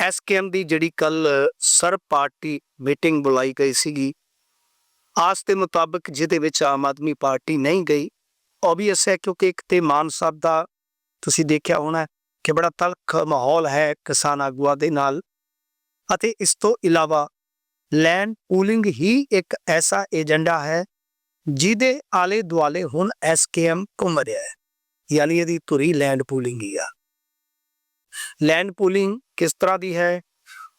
SKM ਦੀ ਜਿਹੜੀ ਕੱਲ sir party meeting ਬੁਲਾਈ ਗਈ ਸੀਗੀ, ਆਸ ਦੇ ਮੁਤਾਬਕ ਜਿਹਦੇ ਵਿੱਚ ਆਮ ਆਦਮੀ ਪਾਰਟੀ ਨਹੀਂ ਗਈ ਓਬਵੀਅਸ ਹੈ ਕਿਉਂਕਿ ਇੱਕ ਤੇ ਮਾਨ ਸਾਹਿਬ ਦਾ ਤੁਸੀਂ ਦੇਖਿਆ ਹੋਣਾ ਕਿ ਬੜਾ ਤਲਖ ਮਾਹੌਲ ਹੈ ਕਿਸਾਨ ਆਗੂਆਂ ਦੇ ਨਾਲ ਅਤੇ ਇਸ ਤੋਂ ਇਲਾਵਾ ਲੈਂਡ ਪੂਲਿੰਗ ਹੀ ਇੱਕ ਐਸਾ ਏਜੰਡਾ ਹੈ ਜਿਹਦੇ ਆਲੇ ਦੁਆਲੇ ਹੁਣ ਐਸਕੇਐਮ ਘੁੰਮ ਰਿਹਾ ਹੈ, ਯਾਨੀ ਇਹਦੀ ਧੁਰੀ ਲੈਂਡ ਪੂਲਿੰਗ ਹੀ ਆ। ਲੈਂਡ ਪੂਲਿੰਗ ਕਿਸ ਤਰ੍ਹਾਂ ਦੀ ਹੈ,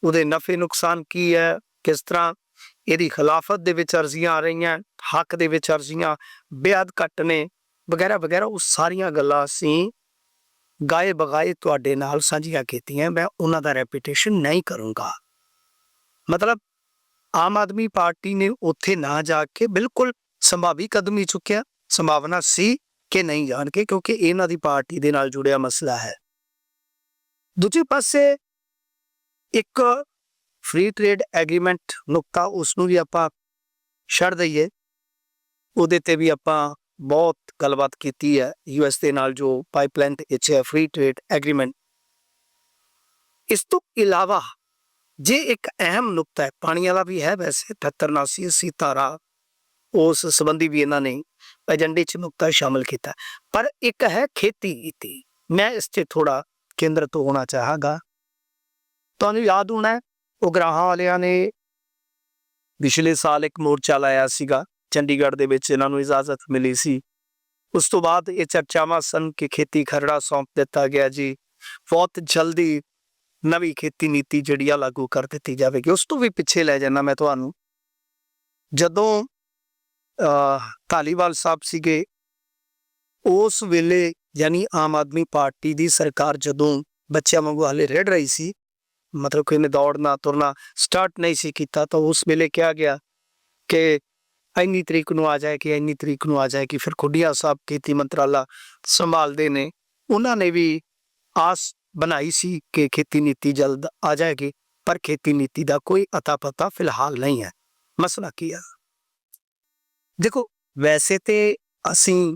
ਉਹਦੇ ਨਫੇ ਨੁਕਸਾਨ ਕੀ ਹੈ, ਕਿਸ ਤਰ੍ਹਾਂ ਇਹਦੀ ਖਿਲਾਫਤ ਦੇ ਵਿੱਚ ਅਰਜ਼ੀਆਂ ਆ ਰਹੀਆਂ, ਹੱਕ ਦੇ ਵਿੱਚ ਅਰਜ਼ੀਆਂ ਬੇਅਦ ਘੱਟ ਨੇ, ਵਗੈਰਾ ਵਗੈਰਾ, ਉਹ ਸਾਰੀਆਂ ਗੱਲਾਂ ਅਸੀਂ ਗਾਏ ਬਗਾਏ ਤੁਹਾਡੇ ਨਾਲ ਸਾਂਝੀਆਂ ਕੀਤੀਆਂ, ਮੈਂ ਉਹਨਾਂ ਦਾ ਰੈਪੀਟੇਸ਼ਨ ਨਹੀਂ ਕਰੂੰਗਾ। ਮਤਲਬ ਆਮ ਆਦਮੀ ਪਾਰਟੀ ਨੇ ਉੱਥੇ ਨਾ ਜਾ ਕੇ ਬਿਲਕੁਲ ਸੰਭਾਵੀ ਕਦਮ ਹੀ ਚੁੱਕਿਆ, ਸੰਭਾਵਨਾ ਸੀ ਕਿ ਨਹੀਂ ਜਾਣ ਕੇ ਕਿਉਂਕਿ ਇਹਨਾਂ ਦੀ ਪਾਰਟੀ ਦੇ ਨਾਲ ਜੁੜਿਆ ਮਸਲਾ ਹੈ। ਦੂਜੇ ਪਾਸੇ ਇੱਕ ਫ੍ਰੀ ਟ੍ਰੇਡ ਐਗਰੀਮੈਂਟ ਨੁਕਤਾ ਉਸ ਨੂੰ ਵੀ ਆਪਾਂ ਛੱਡ ਦਈਏ। ਉਹਦੇ ਤੇ ਵੀ ਆਪਾਂ ਬਹੁਤ ਗੱਲਬਾਤ ਕੀਤੀ ਹੈ ਯੂਐਸ ਦੇ ਨਾਲ ਜੋ ਪਾਈਪਲਾਈਨ ਤੇ ਇੱਥੇ ਹੈ ਫ੍ਰੀ ਟ੍ਰੇਡ ਐਗਰੀਮੈਂਟ ਇਸ ਤੋਂ ਇਲਾਵਾ ਜੇ ਇੱਕ ਅਹਿਮ ਨੁਕਤਾ ਹੈ, ਪਾਣੀ ਵਾਲਾ ਵੀ ਹੈ ਵੈਸੇ 78 79 80 ਧਾਰਾ ਉਸ ਸੰਬੰਧੀ ਵੀ ਇਹਨਾਂ ਨੇ ਏਜੰਡੇ 'ਚ ਨੁਕਤਾ ਸ਼ਾਮਲ ਕੀਤਾ। ਪਰ ਇੱਕ ਹੈ ਖੇਤੀ ਨੀਤੀ ਮੈਂ ਇਸ 'ਤੇ ਥੋੜਾ ਤੋਂ ਹੋਣਾ ਚਾਹਾਂਗਾ। ਤੁਹਾਨੂੰ ਯਾਦ ਹੋਣਾ ਹੈ, ਉਗਰਾਹਾਂ ਵਾਲਿਆਂ ਨੇ ਪਿਛਲੇ ਸਾਲ ਇੱਕ ਮੋਰਚਾ ਲਾਇਆ ਸੀਗਾ ਚੰਡੀਗੜ੍ਹ ਦੇ ਵਿੱਚ ਇਹਨਾਂ ਨੂੰ ਇਜਾਜ਼ਤ ਮਿਲੀ ਸੀ। ਉਸ ਤੋਂ ਬਾਅਦ ਇਹ ਚਰਚਾਵਾਂ ਸਨ ਕਿ ਖੇਤੀ ਖਰੜਾ ਸੌਂਪ ਦਿੱਤਾ ਗਿਆ ਜੀ। ਬਹੁਤ ਜਲਦੀ ਨਵੀਂ ਖੇਤੀ ਨੀਤੀ ਜਿਹੜੀ ਆ ਲਾਗੂ ਕਰ ਦਿੱਤੀ ਜਾਵੇਗੀ। ਉਸ ਤੋਂ ਵੀ ਪਿੱਛੇ ਲੈ ਜਾਣਾ ਮੈਂ ਤੁਹਾਨੂੰ। ਜਦੋਂ ਅਹ ਧਾਲੀਵਾਲ ਸਾਹਿਬ ਸੀਗੇ ਉਸ ਵੇਲੇ ਯਾਨੀ ਆਮ ਆਦਮੀ ਪਾਰਟੀ ਦੀ ਸਰਕਾਰ ਜਦੋਂ ਬੱਚਿਆਂ ਵਾਂਗੂ ਹਾਲੇ ਰੜ ਰਹੀ ਸੀ ਮਤਲਬ ਕਿ ਨੇ ਦੌੜਨਾ, ਤੁਰਨਾ ਸਟਾਰਟ ਨਹੀਂ ਸੀ ਕੀਤਾ ਤਾਂ ਉਸ ਵੇਲੇ ਕਿਹਾ ਗਿਆ ਕਿ ਇੰਨੀ ਤਰੀਕ ਨੂੰ ਆ ਜਾਏ ਕਿ ਇੰਨੀ ਤਰੀਕ ਨੂੰ ਆ ਜਾਏ ਕਿ ਫਿਰ ਖੁੱਡੀਆਂ ਸਾਹਿਬ ਖੇਤੀ ਮੰਤਰਾਲਾ ਸੰਭਾਲਦੇ ਨੇ। ਉਹਨਾਂ ਨੇ ਵੀ ਆਸ ਬਣਾਈ ਸੀ ਕਿ ਖੇਤੀ ਨੀਤੀ ਜਲਦ ਆ ਜਾਏਗੀ, ਪਰ ਖੇਤੀ ਨੀਤੀ ਦਾ ਕੋਈ ਅਤਾ ਪਤਾ ਫਿਲਹਾਲ ਨਹੀਂ ਹੈ। ਮਸਲਾ ਕੀ ਹੈ ਦੇਖੋ, ਵੈਸੇ ਤੇ ਅਸੀਂ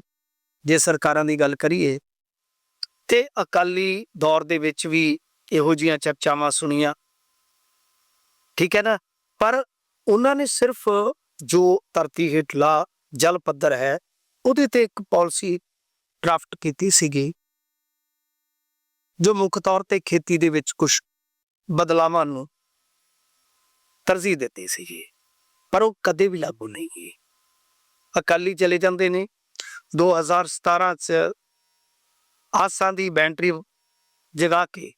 ਜੇ ਸਰਕਾਰਾਂ ਦੀ ਗੱਲ ਕਰੀਏ ਤੇ ਅਕਾਲੀ ਦੌਰ ਦੇ ਵਿੱਚ ਵੀ ਇਹੋ ਜੀਆਂ ਚਰਚਾਵਾਂ ਸੁਣੀਆਂ। ਠੀਕ ਹੈ ਨਾ? ਪਰ ਉਹਨਾਂ ਨੇ ਸਿਰਫ ਜੋ ਧਰਤੀ ਹੇਠਲਾ ਜਲ ਪੱਧਰ ਹੈ, ਉਹਦੇ ਤੇ ਇੱਕ ਪਾਲਿਸੀ ਡਰਾਫਟ ਕੀਤੀ ਸੀਗੀ, ਜੋ ਮੁੱਖ ਤੌਰ ਤੇ ਖੇਤੀ ਦੇ ਵਿੱਚ ਕੁਝ ਬਦਲਾਵਾਂ ਨੂੰ ਤਰਜੀਹ ਦਿੱਤੀ ਸੀਗੀ। ਪਰ ਉਹ ਕਦੇ ਵੀ ਲਾਗੂ ਨਹੀਂ ਹੋਈ। ਅਕਾਲੀ ਚਲੇ ਜਾਂਦੇ ਨੇ। 2017 ਚ ਆਸਾਂ ਦੀ ਬੈਂਟਰੀ ਜਗਾ ਕੇ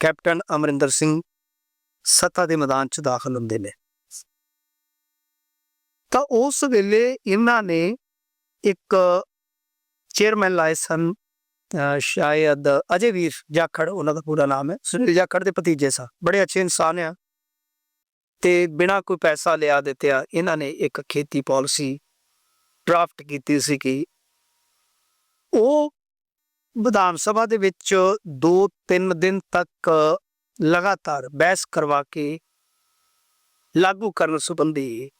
ਕੈਪਟਨ ਅਮਰਿੰਦਰ ਸਿੰਘ ਸੱਤਾ ਦੇ ਮੈਦਾਨ 'ਚ ਦਾਖਲ ਹੁੰਦੇ ਨੇ। ਤਾਂ ਉਸ ਵੇਲੇ ਇਹਨਾਂ ਨੇ ਇੱਕ ਚੇਅਰਮੈਨ ਲਾਏ ਸਨ ਸ਼ਾਇਦ ਅਜੇ ਵੀਰ ਜਾਖੜ, ਉਹਨਾਂ ਦਾ ਪੂਰਾ ਨਾਮ ਹੈ, ਸੁਨੀਲ ਜਾਖੜ ਦੇ ਭਤੀਜੇ ਸਨ। ਬੜੇ ਅੱਛੇ ਇਨਸਾਨ ਆ ਤੇ ਬਿਨਾਂ ਕੋਈ ਪੈਸਾ ਲਿਆ ਦਿੱਤਿਆ ਇਹਨਾਂ ਨੇ ਇੱਕ ਖੇਤੀ ਪਾਲਿਸੀ ਡਰਾਫਟ ਕੀਤੀ ਸੀ ਕਿ ਉਹ ਵਿਧਾਨ ਸਭਾ ਦੇ ਵਿੱਚ 2-3 ਦਿਨ ਤੱਕ ਲਗਾਤਾਰ ਬਹਿਸ ਕਰਵਾ ਕੇ ਲਾਗੂ ਕਰਨ ਸੰਬੰਧੀ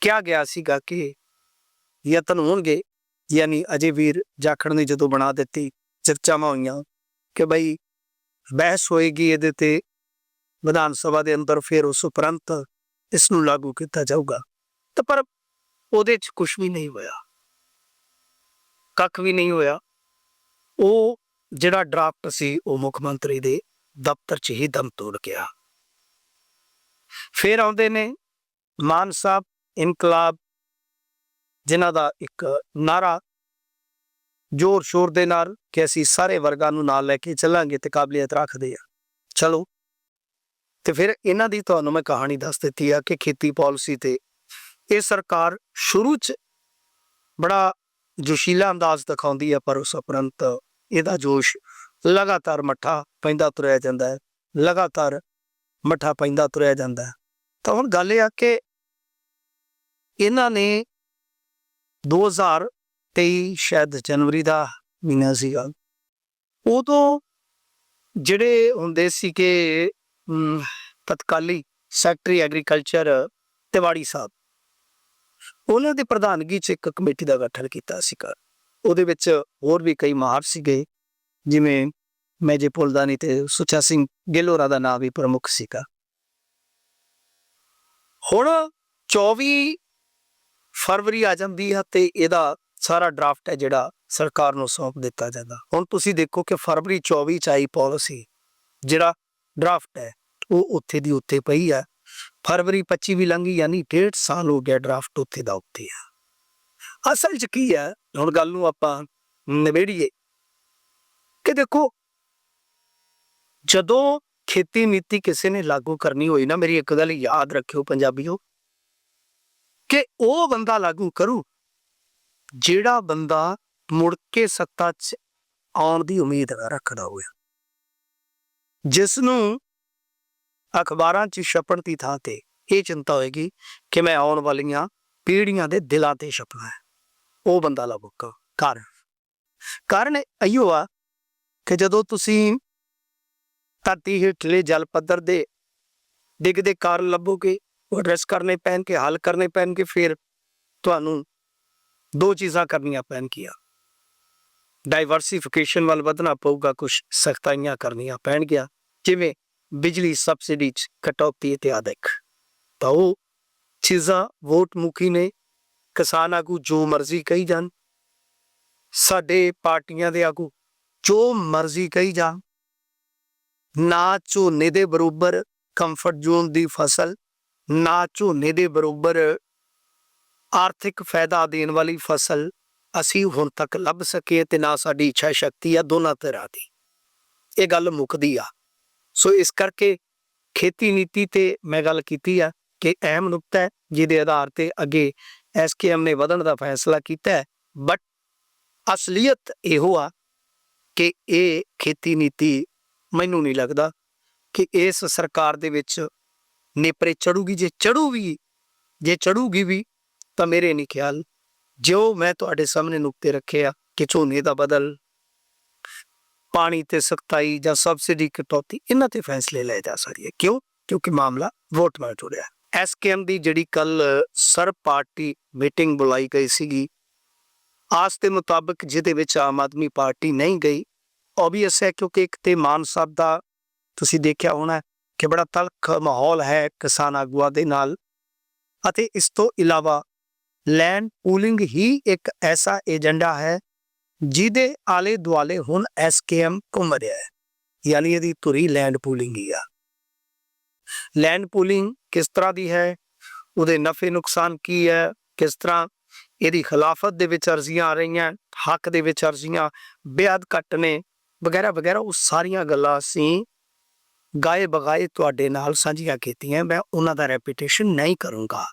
ਕਿਹਾ ਗਿਆ ਸੀਗਾ ਕਿ ਯਤਨ ਹੋਣਗੇ। ਯਾਨੀ ਅਜੇ ਵੀਰ ਜਾਖੜ ਨੇ ਜਦੋਂ ਬਣਾ ਦਿੱਤੀ ਚਰਚਾਵਾਂ ਹੋਈਆਂ ਕਿ ਬਈ ਬਹਿਸ ਹੋਏਗੀ ਇਹਦੇ ਤੇ ਵਿਧਾਨ ਸਭਾ ਦੇ ਅੰਦਰ ਫਿਰ ਉਸ ਉਪਰੰਤ ਇਸ ਨੂੰ ਲਾਗੂ ਕੀਤਾ ਜਾਊਗਾ। ਤਾਂ ਪਰ ਉਹਦੇ 'ਚ ਕੁਝ ਵੀ ਨਹੀਂ ਹੋਇਆ। ਕੱਖ ਵੀ ਨਹੀਂ ਹੋਇਆ। ਉਹ ਜਿਹੜਾ ਡਰਾਫਟ ਸੀ, ਉਹ ਮੁੱਖ ਮੰਤਰੀ ਦੇ ਦਫ਼ਤਰ 'ਚ ਹੀ ਦਮ ਤੋੜ ਗਿਆ ਫਿਰ ਆਉਂਦੇ ਨੇ ਮਾਨ ਸਾਹਿਬ ਇਨਕਲਾਬ, ਜਿਨ੍ਹਾਂ ਦਾ ਇੱਕ ਨਾਰਾ ਜ਼ੋਰ ਸ਼ੋਰ ਦੇ ਨਾਲ ਕਿ ਅਸੀਂ ਸਾਰੇ ਵਰਗਾਂ ਨੂੰ ਨਾਲ ਲੈ ਕੇ ਚੱਲਾਂਗੇ ਤੇ ਕਾਬਲੀਅਤ ਰੱਖਦੇ ਆ। ਚਲੋ। ਤੇ ਫਿਰ ਇਹਨਾਂ ਦੀ ਤੁਹਾਨੂੰ ਮੈਂ ਕਹਾਣੀ ਦੱਸ ਦਿੱਤੀ ਆ ਕਿ ਖੇਤੀ ਪਾਲਿਸੀ ਤੇ ਇਹ ਸਰਕਾਰ ਸ਼ੁਰੂ 'ਚ ਬੜਾ ਜੋਸ਼ੀਲਾ ਅੰਦਾਜ਼ ਦਿਖਾਉਂਦੀ ਆ, ਪਰ ਉਸ ਉਪਰੰਤ ਇਹਦਾ ਜੋਸ਼ ਲਗਾਤਾਰ ਮੱਠਾ ਪੈਂਦਾ ਤੁਰਿਆ ਜਾਂਦਾ ਹੈ, ਲਗਾਤਾਰ ਮੱਠਾ ਪੈਂਦਾ ਤੁਰਿਆ ਜਾਂਦਾ ਹੈ। ਤਾਂ ਹੁਣ ਗੱਲ ਇਹ ਆ ਕਿ ਇਹਨਾਂ ਨੇ 2023 ਸ਼ਾਇਦ ਜਨਵਰੀ ਦਾ ਮਹੀਨਾ ਸੀਗਾ, ਉਦੋਂ ਜਿਹੜੇ ਹੁੰਦੇ ਸੀ ਕਿ ਤਤਕਾਲੀ ਸੈਕਟਰੀ ਐਗਰੀਕਲਚਰ ਤਿਵਾੜੀ ਸਾਹਿਬ, ਉਹਨਾਂ ਦੀ ਪ੍ਰਧਾਨਗੀ 'ਚ ਇੱਕ ਕਮੇਟੀ ਦਾ ਗਠਨ ਕੀਤਾ ਸੀਗਾ। ਉਹਦੇ ਵਿੱਚ ਹੋਰ ਵੀ ਕਈ ਮਾਹਰ ਸੀਗੇ। ਜਿਵੇਂ ਮੈਂ ਜੇ ਭੁੱਲਦਾ ਨਹੀਂ ਤੇ ਸੁੱਚਾ ਸਿੰਘ ਗਿੱਲ ਹੋਰਾਂ ਦਾ ਨਾਮ ਵੀ ਪ੍ਰਮੁੱਖ ਸੀਗਾ। ਹੁਣ 24 ਫਰਵਰੀ ਆ ਜਾਂਦੀ ਹੈ ਤੇ ਇਹਦਾ ਸਾਰਾ ਡਰਾਫਟ ਹੈ ਜਿਹੜਾ ਸਰਕਾਰ ਨੂੰ ਸੌਂਪ ਦਿੱਤਾ ਜਾਂਦਾ। ਹੁਣ ਤੁਸੀਂ ਦੇਖੋ ਕਿ ਫਰਵਰੀ 24 ਚ ਆਈ ਪਾਲਿਸੀ ਜਿਹੜਾ ਡਰਾਫਟ ਹੈ, ਉਹ ਉੱਥੇ ਦੀ ਉੱਥੇ ਪਈ ਆ। ਫਰਵਰੀ 25 ਵੀ ਲੰਘੀ ਯਾਨੀ ਡੇਢ ਸਾਲ ਹੋ ਗਿਆ ਡਰਾਫਟ ਉੱਥੇ ਦਾ ਉੱਥੇ ਆ। ਅਸਲ 'ਚ ਕੀ ਹੈ? ਹੁਣ ਗੱਲ ਨੂੰ ਆਪਾਂ ਨਿਬੇੜੀਏ ਕਿ ਦੇਖੋ, ਜਦੋਂ ਖੇਤੀ ਨੀਤੀ ਕਿਸੇ ਨੇ ਲਾਗੂ ਕਰਨੀ ਹੋਈ ਨਾ, ਮੇਰੀ ਇੱਕ ਗੱਲ ਯਾਦ ਰੱਖਿਓ ਪੰਜਾਬੀਓ, ਕਿ ਉਹ ਬੰਦਾ ਲਾਗੂ ਕਰੂ ਜਿਹੜਾ ਬੰਦਾ ਮੁੜ ਕੇ ਸੱਤਾ 'ਚ ਆਉਣ ਦੀ ਉਮੀਦ ਨਾ ਰੱਖਦਾ ਹੋਵੇ। ਜਿਸ ਨੂੰ ਅਖਬਾਰਾਂ 'ਚ ਛਪਣ ਦੀ ਥਾਂ ਤੇ ਇਹ ਚਿੰਤਾ ਹੋਏਗੀ ਕਿ ਮੈਂ ਆਉਣ ਵਾਲੀਆਂ ਪੀੜ੍ਹੀਆਂ ਦੇ ਦਿਲਾਂ ਤੇ ਛਪਣਾ ਹੈ। ਉਹ ਬੰਦਾ ਲੱਭੂਗਾ ਕਾਰਨ ਕਾਰਨ ਅਈਓ ਆ ਕਿ ਜਦੋਂ ਤੁਸੀਂ ਧਰਤੀ ਹੇਠਲੇ ਜਲ ਪੱਧਰ ਦੇ ਡਿੱਗਦੇ ਕਾਰਨ ਲੱਭੋਗੇ, ਉਹ ਐਡਰੈਸ ਕਰਨੇ ਪੈਣਗੇ, ਹੱਲ ਕਰਨੇ ਪੈਣਗੇ, ਫਿਰ ਤੁਹਾਨੂੰ ਦੋ ਚੀਜ਼ਾਂ ਕਰਨੀਆਂ ਪੈਣਗੀਆਂ। ਡਾਈਵਰਸਿਫਿਕੇਸ਼ਨ ਵੱਲ ਵਧਣਾ ਪਊਗਾ ਕੁਝ ਸਖਤਾਈਆਂ ਕਰਨੀਆਂ ਪੈਣਗੀਆਂ। ਜਿਵੇਂ ਬਿਜਲੀ ਸਬਸਿਡੀ ਚ ਕਟੌਤੀ ਤੇ ਆਦਿਕ ਤਾਂ ਉਹ ਚੀਜ਼ਾਂ ਵੋਟ ਮੁਖੀ ਨੇ ਕਿਸਾਨ ਆਗੂ ਜੋ ਮਰਜ਼ੀ ਕਹੀ ਜਾਣ, ਸਾਡੇ ਪਾਰਟੀਆਂ ਦੇ ਆਗੂ ਜੋ ਮਰਜ਼ੀ ਕਹੀ ਜਾਣ, ਨਾ ਝੋਨੇ ਦੇ ਬਰੋਬਰ ਕੰਫਰਟ ਜ਼ੋਨ ਦੀ ਫਸਲ, ਨਾ ਝੋਨੇ ਦੇ ਬਰੋਬਰ ਆਰਥਿਕ ਫਾਇਦਾ ਦੇਣ ਵਾਲੀ ਫਸਲ ਅਸੀਂ ਹੁਣ ਤੱਕ ਲੱਭ ਸਕੇ ਤੇ ਨਾ ਸਾਡੀ ਇੱਛਾ ਸ਼ਕਤੀ ਆ ਦੋਨਾਂ ਤਰ੍ਹਾਂ ਦੀ। ਇਹ ਗੱਲ ਮੁੱਕਦੀ ਆ। ਸੋ ਇਸ ਕਰਕੇ ਖੇਤੀ ਨੀਤੀ ਤੇ ਮੈਂ ਗੱਲ ਕੀਤੀ ਆ ਕਿ ਅਹਿਮ ਨੁਕਤਾ ਹੈ, ਜਿਹਦੇ ਆਧਾਰ ਤੇ ਅੱਗੇ ਐਸਕੇਐਮ ਨੇ ਵਧਣ ਦਾ ਫੈਸਲਾ ਕੀਤਾ ਹੈ। ਬਟ ਅਸਲੀਅਤ ਇਹੋ ਆ ਕਿ ਇਹ ਖੇਤੀ ਨੀਤੀ ਮੈਨੂੰ ਨਹੀਂ ਲੱਗਦਾ ਕਿ ਇਸ ਸਰਕਾਰ ਦੇ ਵਿੱਚ ਨੇਪਰੇ ਚੜੂਗੀ। ਜੇ ਚੜੂ ਵੀ ਜੇ ਚੜੂਗੀ ਵੀ, ਤਾਂ ਮੇਰੇ ਨਹੀਂ ਖਿਆਲ। ਜੋ ਮੈਂ ਤੁਹਾਡੇ ਸਾਹਮਣੇ ਨੁਕਤੇ ਰੱਖੇ ਆ ਕਿ ਝੋਨੇ ਦਾ ਬਦਲ, ਪਾਣੀ ਤੇ ਸਖਤਾਈ ਜਾਂ ਸਬਸਿਡੀ ਕਟੌਤੀ, ਇਹਨਾਂ ਤੇ ਫੈਸਲੇ ਲਏ ਜਾ ਸਕਦੇ ਆ ਕਿਉਂ? ਕਿਉਂਕਿ ਮਾਮਲਾ ਵੋਟ ਨਾਲ ਜੁੜਿਆ। ਐਸਕੇਐਮ ਦੀ ਜਿਹੜੀ ਕੱਲ ਸਰ ਪਾਰਟੀ ਮੀਟਿੰਗ ਬੁਲਾਈ ਗਈ ਸੀਗੀ, ਆਸ ਦੇ ਮੁਤਾਬਕ ਜਿਹਦੇ ਵਿੱਚ ਆਮ ਆਦਮੀ ਪਾਰਟੀ ਨਹੀਂ ਗਈ ਓਬਵੀਅਸ ਹੈ ਕਿਉਂਕਿ ਇੱਕ ਤੇ ਮਾਨ ਸਾਹਿਬ ਦਾ ਤੁਸੀਂ ਦੇਖਿਆ ਹੋਣਾ ਕਿ ਬੜਾ ਤਲਖ ਮਾਹੌਲ ਹੈ ਕਿਸਾਨ ਆਗੂਆਂ ਦੇ ਨਾਲ ਅਤੇ ਇਸ ਤੋਂ ਇਲਾਵਾ ਲੈਂਡ ਪੂਲਿੰਗ ਹੀ ਇੱਕ ਐਸਾ ਏਜੰਡਾ ਹੈ ਜਿਹਦੇ ਆਲੇ ਦੁਆਲੇ ਹੁਣ ਐਸਕੇਐਮ ਘੁੰਮ ਰਿਹਾ ਹੈ, ਯਾਨੀ ਇਹਦੀ ਧੁਰੀ ਲੈਂਡ ਪੂਲਿੰਗ ਹੀ ਆ। ਲੈਂਡ ਪੂਲਿੰਗ ਕਿਸ ਤਰ੍ਹਾਂ ਦੀ ਹੈ, ਉਹਦੇ ਨਫੇ ਨੁਕਸਾਨ ਕੀ ਹੈ, ਕਿਸ ਤਰ੍ਹਾਂ ਇਹਦੀ ਖਿਲਾਫਤ ਦੇ ਵਿੱਚ ਅਰਜ਼ੀਆਂ ਆ ਰਹੀਆਂ, ਹੱਕ ਦੇ ਵਿੱਚ ਅਰਜ਼ੀਆਂ ਬੇਅਦ ਘੱਟ ਨੇ, ਵਗੈਰਾ ਵਗੈਰਾ, ਉਹ ਸਾਰੀਆਂ ਗੱਲਾਂ ਅਸੀਂ ਗਾਏ ਬਗਾਏ ਤੁਹਾਡੇ ਨਾਲ ਸਾਂਝੀਆਂ ਕੀਤੀਆਂ, ਮੈਂ ਉਹਨਾਂ ਦਾ ਰੈਪੀਟੇਸ਼ਨ ਨਹੀਂ ਕਰੂੰਗਾ।